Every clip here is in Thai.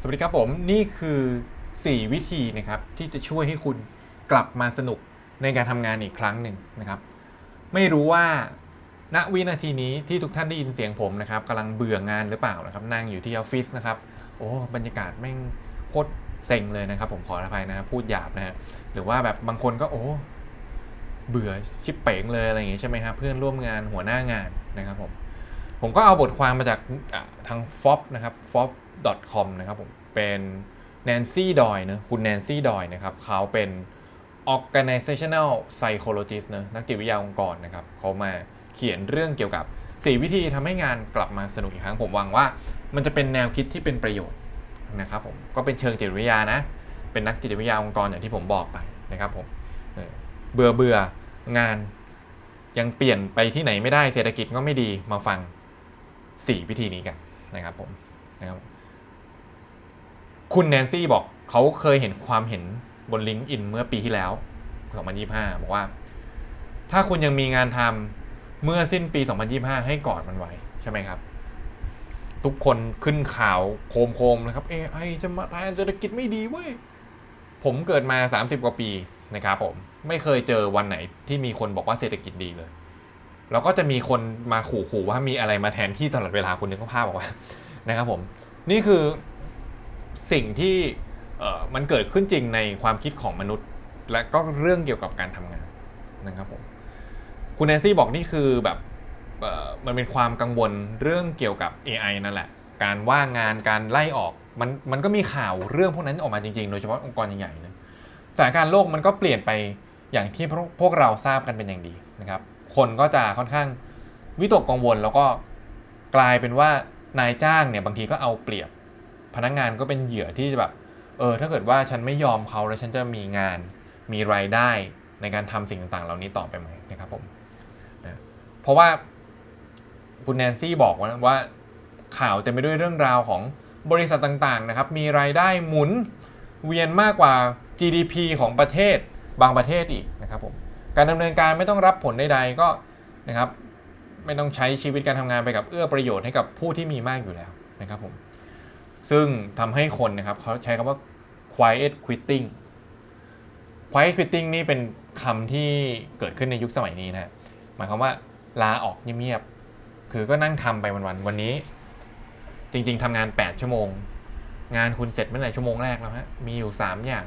สวัสดีครับผมนี่คือ 4 วิธีนะครับที่จะช่วยให้คุณกลับมาสนุกในการทำงานอีกครั้งหนึ่งนะครับ ไม่รู้ว่าณวินาทีนี้ที่ทุกท่านได้ยินเสียงผมนะครับกำลังเบื่องานหรือเปล่านะครับ นั่งอยู่ที่ออฟฟิศนะครับโอ้บรรยากาศแม่งโคตรเซ็งเลยนะครับ ผมขออภัยนะพูดหยาบนะฮะหรือว่าแบบบางคนก็โอ้เบื่อชิบเป๋งเลยอะไรอย่างงี้ใช่ไหมครับเพื่อนร่วมงานหัวหน้างานนะครับผมผมก็เอาบทความมาจากทาง f o b นะครับ f o b com นะครับผมเป็นแนนซี่ดอยนะคุณแนนซี่ดอยนะครับเขาเป็น organizational psychologist นะนักจิตวิทยาองค์กรนะครับเขามาเขียนเรื่องเกี่ยวกับ 4 วิธีทำให้งานกลับมาสนุกอีกครั้งผมหวังว่า มันจะเป็นแนวคิดที่เป็นประโยชน์นะครับผมก็เป็นเชิงจิตวิทยานะ เป็นนักจิตวิทยาองค์กรอย่างที่ผมบอกไปนะครับผมเบื่อเบื่องานยังเปลี่ยนไปที่ไหนไม่ได้เศรษฐกิจก็ไม่ดีมาฟัง 4 วิธีนี้กันนะครับผมนะครับ คุณแนนซี่บอกเขาเคยเห็นความเห็นบนลิงก์อินเมื่อปีที่แล้ว 2025 บอกว่า ถ้าคุณยังมีงานทำเมื่อสิ้นปี 2025 ให้กอดมันไว้ใช่ไหมครับ ทุกคนขึ้นข่าวโคมๆนะครับ AI จะมาแทนเศรษฐกิจไม่ดีเว้ย ผมเกิดมา 30 กว่าปีนะครับผมไม่เคยเจอวันไหนที่มีคนบอกว่าเศรษฐกิจดีเลยแล้วก็จะมีคนมาขู่ๆว่ามีอะไรมาแทนที่ตลอดเวลาคุณนึกภาพบอกว่านะครับผม นี่คือ สิ่งที่มันเกิดขึ้นจริงในความคิดของมนุษย์ และก็เรื่องเกี่ยวกับการทำงานนะครับผมคุณแนนซี่บอกนี่คือแบบมันเป็นความกังวลเรื่องเกี่ยวกับ AI นั่นแหละ การว่างงานการไล่ออกมันมันก็มีข่าวเรื่องพวกนั้นออกมาจริงๆ โดยเฉพาะองค์กรใหญ่ๆนะสถานการณ์โลกมันก็เปลี่ยนไปอย่างที่พวกเราทราบกันเป็นอย่างดีนะครับ คนก็จะค่อนข้างวิตกกังวลแล้วก็กลายเป็นว่านายจ้างเนี่ยบางทีก็เอาเปรียบ พนักงานก็เป็นเหยื่อที่จะแบบเออถ้าเกิดว่าฉันไม่ยอมเขาแล้วฉันจะมีงานมีรายได้ในการทำสิ่งต่างๆ เหล่านี้ต่อไปไหมนะครับผมนะเพราะว่าคุณแนนซี่บอกว่าว่าข่าวเต็มไปด้วยเรื่องราวของบริษัทต่างๆนะครับมีรายได้หมุนเวียนมากกว่า GDP ของประเทศบางประเทศอีกนะครับผมการดำเนินการไม่ต้องรับผลใดๆก็นะครับไม่ต้องใช้ชีวิตการทำงานไปกับเอื้อประโยชน์ให้กับผู้ที่มีมากอยู่แล้วนะครับผม ซึ่งทำให้คนนะครับเขาใช้คำว่า quiet quitting quiet quitting นี่เป็นคำที่เกิดขึ้นในยุคสมัยนี้นะฮะหมายความว่าลาออกเงียบๆคือก็นั่งทำไปวันๆวันนี้ จริงๆทำงาน 8 ชั่วโมง งานคุณเสร็จเมื่อไหร่ชั่วโมงแรกแล้วฮะมีอยู่ 3 อย่าง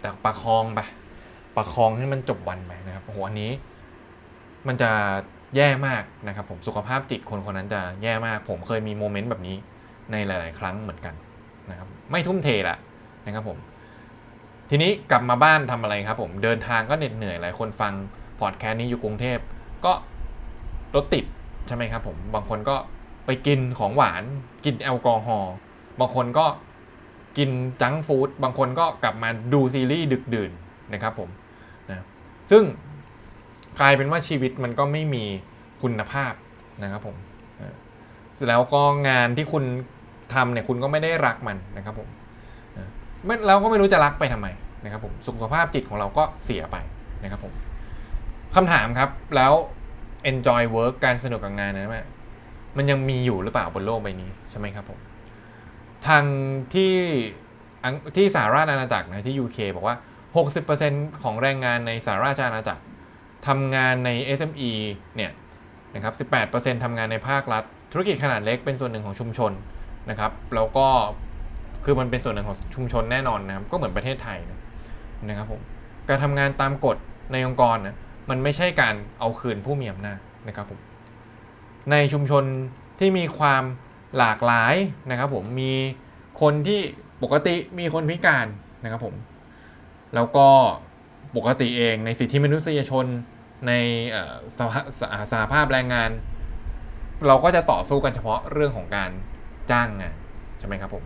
แต่ประคองไปประคองให้มันจบวันไปนะครับโหอันนี้ มันจะแย่มากนะครับผมสุขภาพจิตคนคนนั้นจะแย่มาก ผมเคยมีโมเมนต์แบบนี้ ในหลาย ๆ ครั้งเหมือนกันนะครับไม่ทุ่มเทละนะครับผมทีนี้กลับมาบ้านทำอะไรครับผมเดินทางก็เหน็ดเหนื่อยหลายคนฟังพอดแคสต์นี้อยู่กรุงเทพก็รถติดใช่ไหมครับผมบางคนก็ไปกินของหวานกินแอลกอฮอล์บางคนก็กินจังฟู้ดบางคนก็กลับมาดูซีรีส์ดึกดื่นนะครับผมนะซึ่งกลายเป็นว่าชีวิตมันก็ไม่มีคุณภาพนะครับผมแล้วก็งานที่คุณ ทำเนี่ยคุณก็ไม่ได้รักมันนะครับผมนะเราก็ไม่รู้จะรักไปทำไมนะครับผมสุขภาพจิตของเราก็เสียไปนะครับผมคำถามครับแล้ว enjoy work การสนุกกับงานนั้นมันยังมีอยู่หรือเปล่าบนโลกใบนี้ใช่ไหมครับผมทางที่ที่สหราชอาณาจักรนะที่ UK บอกว่า 60%ของแรงงานในสหราชอาณาจักรทำงานใน SME เนี่ยนะครับ 18%ทำงานในภาครัฐ ธุรกิจขนาดเล็กเป็นส่วนหนึ่งของชุมชน นะครับแล้วก็คือมันเป็นส่วนหนึ่งของชุมชนแน่นอนนะครับก็เหมือนประเทศไทยนะนะครับผมการทำงานตามกฎในองค์กรนะมันไม่ใช่การเอาคืนผู้มีอำนาจนะครับผมในชุมชนที่มีความหลากหลายนะครับผมมีคนที่ปกติมีคนพิการนะครับผมแล้วก็ปกติเองในสิทธิมนุษยชนในสหสหสหภาพแรงงาน เราก็จะต่อสู้กันเฉพาะเรื่องของการ จ้างงานใช่ไหมครับผม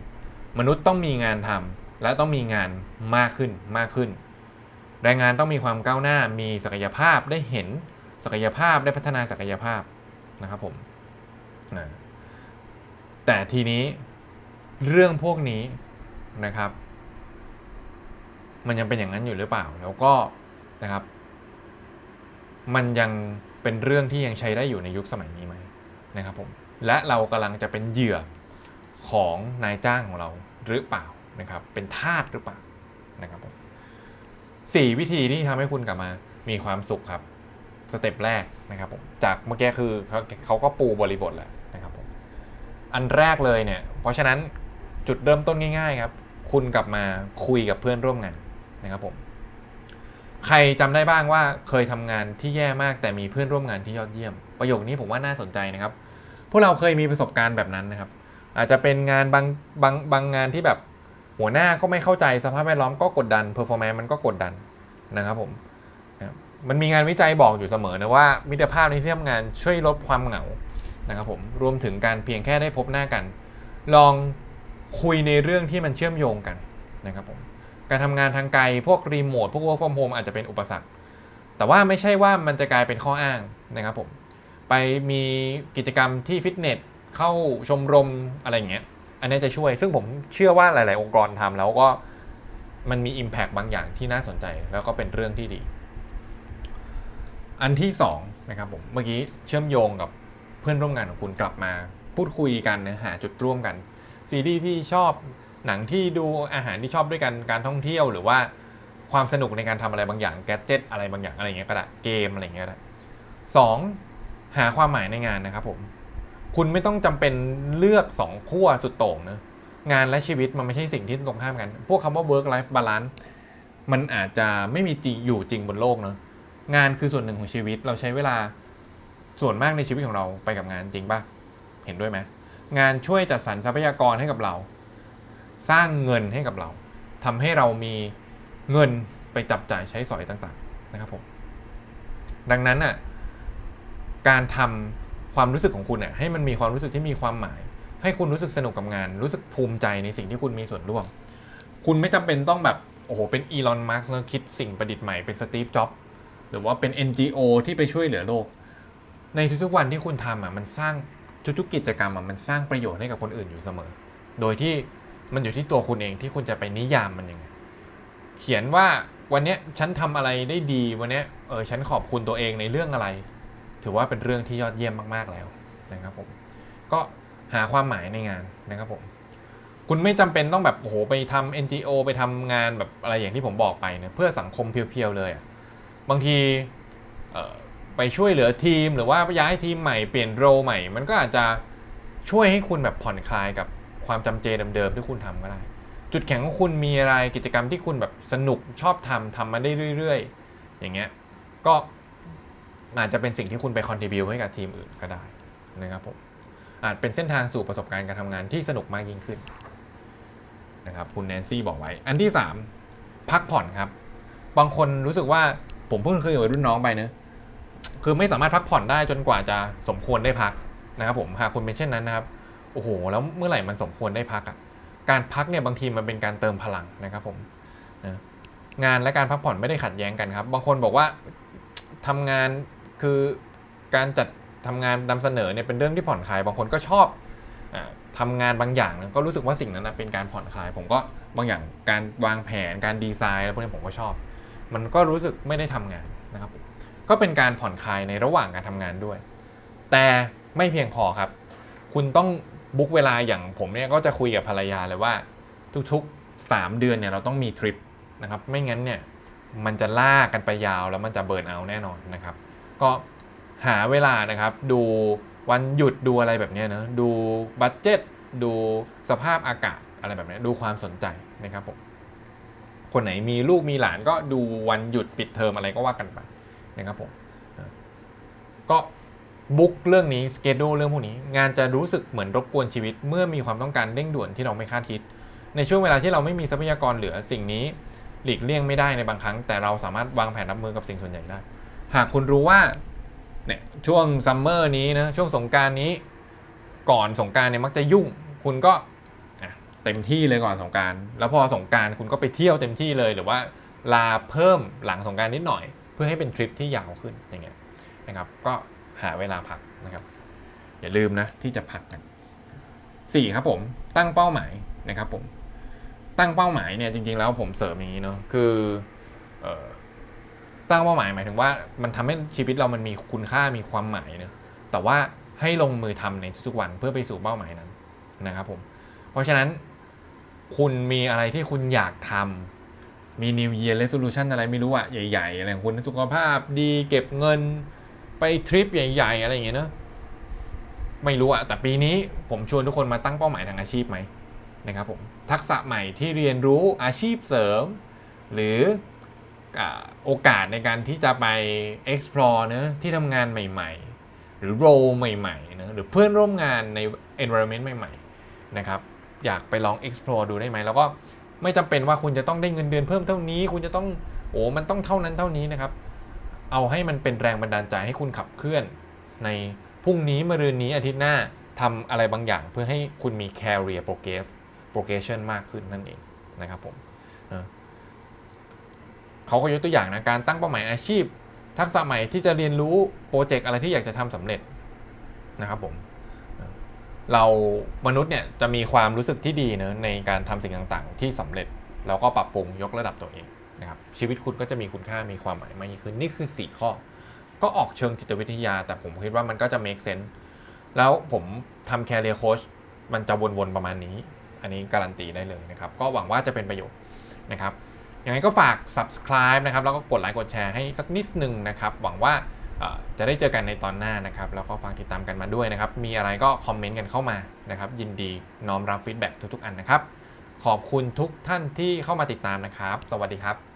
มนุษย์ต้องมีงานทำและต้องมีงานมากขึ้นมากขึ้น แรงงานต้องมีความก้าวหน้ามีศักยภาพได้เห็นศักยภาพได้พัฒนาศักยภาพนะครับผมแต่ทีนี้เรื่องพวกนี้นะครับ มันยังเป็นอย่างนั้นอยู่หรือเปล่า แล้วก็นะครับ มันยังเป็นเรื่องที่ยังใช้ได้อยู่ในยุคสมัยนี้ไหมนะครับผมและเรากำลังจะเป็นเหยื่อ ของนายจ้างของเราหรือเปล่านะครับ เป็นทาสหรือเปล่านะครับผมสี่วิธีที่ทำให้คุณกลับมามีความสุขครับสเต็ปแรกนะครับผมจากเมื่อกี้คือเขาเขาก็ปูบริบทแหล้วนะครับผมอันแรกเลยเนี่ยเพราะฉะนั้นจุดเริ่มต้นง่ายๆครับคุณกลับมาคุยกับเพื่อนร่วมงานนะครับผมใครจำได้บ้างว่าเคยทำงานที่แย่มากแต่มีเพื่อนร่วมงานที่ยอดเยี่ยม ประโยคนี้ผมว่าน่าสนใจนะครับ พวกเราเคยมีประสบการณ์แบบนั้นนะครับ อาจจะเป็นงานบางบางบางงานที่แบบหัวหน้าก็ไม่เข้าใจสภาพแวดล้อมก็กดดันเพอร์ฟอร์แมนซ์มันก็กดดันนะครับผมมันมีงานวิจัยบอกอยู่เสมอนะว่ามิตรภาพในที่ทำงานช่วยลดความเหงานะครับผมรวมถึงการเพียงแค่ได้พบหน้ากัน ลองคุยในเรื่องที่มันเชื่อมโยงกันนะครับผมการทำงานทางไกลพวกรีโมทพวก work from home อาจจะเป็นอุปสรรค แต่ว่าไม่ใช่ว่ามันจะกลายเป็นข้ออ้างนะครับผมไปมีกิจกรรมที่ฟิตเนส เข้าชมรมอะไรอย่างเงี้ย อันนี้จะช่วย ซึ่งผมเชื่อว่าหลาย ๆ องค์กรทำแล้วก็มันมี Impact บางอย่างที่น่าสนใจแล้วก็เป็นเรื่องที่ดี อันที่2นะครับผมเมื่อกี้เชื่อมโยงกับเพื่อนร่วมงานของคุณกลับมา พูดคุยกันนะหาจุดร่วมกัน ซีรีส์ที่ชอบหนังที่ดูอาหารที่ชอบด้วยกันการท่องเที่ยวหรือว่าความสนุกในการทำอะไรบางอย่างแกจิตอะไรบางอย่างอะไรเงี้ยก็ได้เกมอะไรเงี้ยก็ได้สองหาความหมายในงานนะครับผม คุณไม่ต้องจำเป็นเลือกสองขั้วสุดโต่งนะงานและชีวิตมันไม่ใช่สิ่งที่ตรงข้ามกัน พวกคำว่า work life balance มันอาจจะไม่มีจริงอยู่จริงบนโลกเนาะงานคือส่วนหนึ่งของชีวิตเราใช้เวลาส่วนมากในชีวิตของเราไปกับงานจริงป่ะเห็นด้วยไหมงานช่วยจัดสรรทรัพยากรให้กับเรา สร้างเงินให้กับเราทำให้เรามีเงินไปจับจ่ายใช้สอยต่างๆนะครับผมดังนั้นน่ะการทำ ความรู้สึกของคุณเนี่ยให้มันมีความรู้สึกที่มีความหมาย ให้คุณรู้สึกสนุกกับงาน รู้สึกภูมิใจในสิ่งที่คุณมีส่วนร่วม คุณไม่จำเป็นต้องแบบโอ้โหเป็นอีลอนมาร์กแล้วคิดสิ่งประดิษฐ์ใหม่เป็นสตีฟจ็อบหรือว่าเป็น NGO ที่ไปช่วยเหลือโลก ในทุกๆวันที่คุณทำอะมันสร้างทุกๆกิจกรรมอะมันสร้างประโยชน์ให้กับคนอื่นอยู่เสมอ โดยที่มันอยู่ที่ตัวคุณเองที่คุณจะไปนิยามมันยังไงเขียนว่าวันนี้ฉันทำอะไรได้ดีวันนี้เออฉันขอบคุณตัวเองในเรื่องอะไร ถือว่าเป็นเรื่องที่ยอดเยี่ยมมากๆแล้วนะครับผมก็หาความหมายในงานนะครับผมคุณไม่จำเป็นต้องแบบโอ้โหไปทำ NGO ไปทำงานแบบอะไรอย่างที่ผมบอกไปเนะเพื่อสังคมเพียวๆเลยอะบางทีไปช่วยเหลือทีมหรือว่าย้ายทีมใหม่เปลี่ยนโรใหม่ มันก็อาจจะช่วยให้คุณแบบผ่อนคลายกับความจำเจเดิมๆที่คุณทำก็ได้ จุดแข็งของคุณมีอะไรกิจกรรมที่คุณแบบสนุกชอบทำทำมาได้เรื่อย ๆ อย่างเงี้ยก็ อาจจะเป็นสิ่งที่คุณไปคอนทิบิวให้กับทีมอื่นก็ได้นะครับผมอาจเป็นเส้นทางสู่ประสบการณ์การทำงานที่สนุกมากยิ่งขึ้นนะครับคุณแนนซี่บอกไว้ อันที่ 3 พักผ่อนครับ บางคนรู้สึกว่าผมเพิ่งเคยอยู่กับรุ่นน้องไปเนะคือไม่สามารถพักผ่อนได้จนกว่าจะสมควรได้พักนะครับผมหากคุณเป็นเช่นนั้นนะครับโอ้โหแล้วเมื่อไหร่มันสมควรได้พักอะการพักเนี่ยบางทีมันเป็นการเติมพลังนะครับผมนะงานและการพักผ่อนไม่ได้ขัดแย้งกันครับ บางคนบอกว่าทำงาน คือการจัดทำงานนำเสนอเนี่ยเป็นเรื่องที่ผ่อนคลายบางคนก็ชอบอาทำงานบางอย่างก็รู้สึกว่าสิ่งนั้นเป็นการผ่อนคลาย ผมก็บางอย่างการวางแผนการดีไซน์อะไรพวกนี้ผมก็ชอบ มันก็รู้สึกไม่ได้ทำงานนะครับ ก็เป็นการผ่อนคลายในระหว่างการทำงานด้วย แต่ไม่เพียงพอครับ คุณต้องบุ๊กเวลาอย่างผมเนี่ยก็จะคุยกับภรรยาเลยว่า ทุกๆ 3 เดือนเนี่ยเราต้องมีทริปนะครับไม่งั้นเนี่ยมันจะลากกันไปยาวแล้วมันจะเบิร์นเอาแน่นอนนะครับ ก็หาเวลานะครับ ดูวันหยุดดูอะไรแบบนี้นะดูบัตเจ็ตดูสภาพอากาศอะไรแบบนี้ดูความสนใจนะครับผมคนไหนมีลูกมีหลานก็ดูวันหยุดปิดเทอมอะไรก็ว่ากันไปนะครับผมก็บุ๊กเรื่องนี้สเกดูเรื่องพวกนี้ งานจะรู้สึกเหมือนรบกวนชีวิต เมื่อมีความต้องการเร่งด่วนที่เราไม่คาดคิด ในช่วงเวลาที่เราไม่มีทรัพยากรเหลือสิ่งนี้ หลีกเลี่ยงไม่ได้ในบางครั้ง แต่เราสามารถวางแผนรับมือกับสิ่งส่วนใหญ่ได้ หากคุณรู้ว่าเนี่ยช่วงซัมเมอร์นี้นะช่วงสงการนี้ ก่อนสงการเนี่ยมักจะยุ่ง คุณก็เต็มที่เลยก่อนสงการแล้วพอสงการคุณก็ไปเที่ยวเต็มที่เลยหรือว่าลาเพิ่มหลังสงการนิดหน่อย เพื่อให้เป็นทริปที่ยาวขึ้นอย่างเงี้ยนะครับ ก็หาเวลาพักนะครับ อย่าลืมนะที่จะพักกัน4ครับผมตั้งเป้าหมายนะครับผมตั้งเป้าหมายเนี่ยจริงๆแล้วผมเสริมอย่างนี้เนาะคืออ ตั้งเป้าหมายหมายถึงว่ามันทำให้ชีวิตเรามันมีคุณค่ามีความหมายเนะแต่ว่าให้ลงมือทำในทุกวันเพื่อไปสู่เป้าหมายนั้นนะครับผม เพราะฉะนั้นคุณมีอะไรที่คุณอยากทำมี New Year Resolution อะไรไม่รู้อะใหญ่ๆอะไรของคุณสุขภาพดีเก็บเงินไปทริปใหญ่ ๆ อะไรอย่างเงี้ยเนอะไม่รู้อะแต่ปีนี้ผมชวนทุกคนมาตั้งเป้าหมายทางอาชีพไหมนะครับผมทักษะใหม่ที่เรียนรู้อาชีพเสริม หรือ โอกาสในการที่จะไป explore เนอะที่ทำงานใหม่ ๆ หรือ role ใหม่ๆเนอะหรือเพื่อนร่วมงานใน environment ใหม่ ๆ นะครับ อยากไปลอง explore ดูได้ไหม แล้วก็ไม่จำเป็นว่าคุณจะต้องได้เงินเดือนเพิ่มเท่านี้ คุณจะต้องโอ้มันต้องเท่านั้นเท่านี้นะครับ เอาให้มันเป็นแรงบันดาลใจให้คุณขับเคลื่อน ในพรุ่งนี้มะรืนนี้อาทิตย์หน้าทำอะไรบางอย่างเพื่อให้คุณมี career progress progression มากขึ้นนั่นเองนะครับผม เขาก็ยกตัวอย่างนะการตั้งเป้าหมายอาชีพ ทักษะใหม่ที่จะเรียนรู้โปรเจกต์อะไรที่อยากจะทำสำเร็จนะครับผมเรามนุษย์เนี่ยจะมีความรู้สึกที่ดีเนอะในการทำสิ่งต่างๆ ที่สำเร็จแล้วก็ปรับปรุงยกระดับตัวเองนะครับชีวิตคุณก็จะมีคุณค่ามีความหมายมากยิ่งขึ้นนี่คือ 4 ข้อ ก็ออกเชิงจิตวิทยา แต่ผมคิดว่ามันก็จะ make sense แล้วผมทำ career coach มันจะวนๆประมาณนี้ อันนี้การันตีได้เลยนะครับ ก็หวังว่าจะเป็นประโยชน์นะครับ ยังไงก็ฝาก subscribe นะครับ แล้วก็กดไลค์กดแชร์ให้สักนิดนึงนะครับ หวังว่าจะได้เจอกันในตอนหน้านะครับ แล้วก็ฟังติดตามกันมาด้วยนะครับ มีอะไรก็คอมเมนต์กันเข้ามานะครับ ยินดีน้อมรับฟีดแบ็ทุกๆ อันนะครับ ขอบคุณทุกท่านที่เข้ามาติดตามนะครับ สวัสดีครับ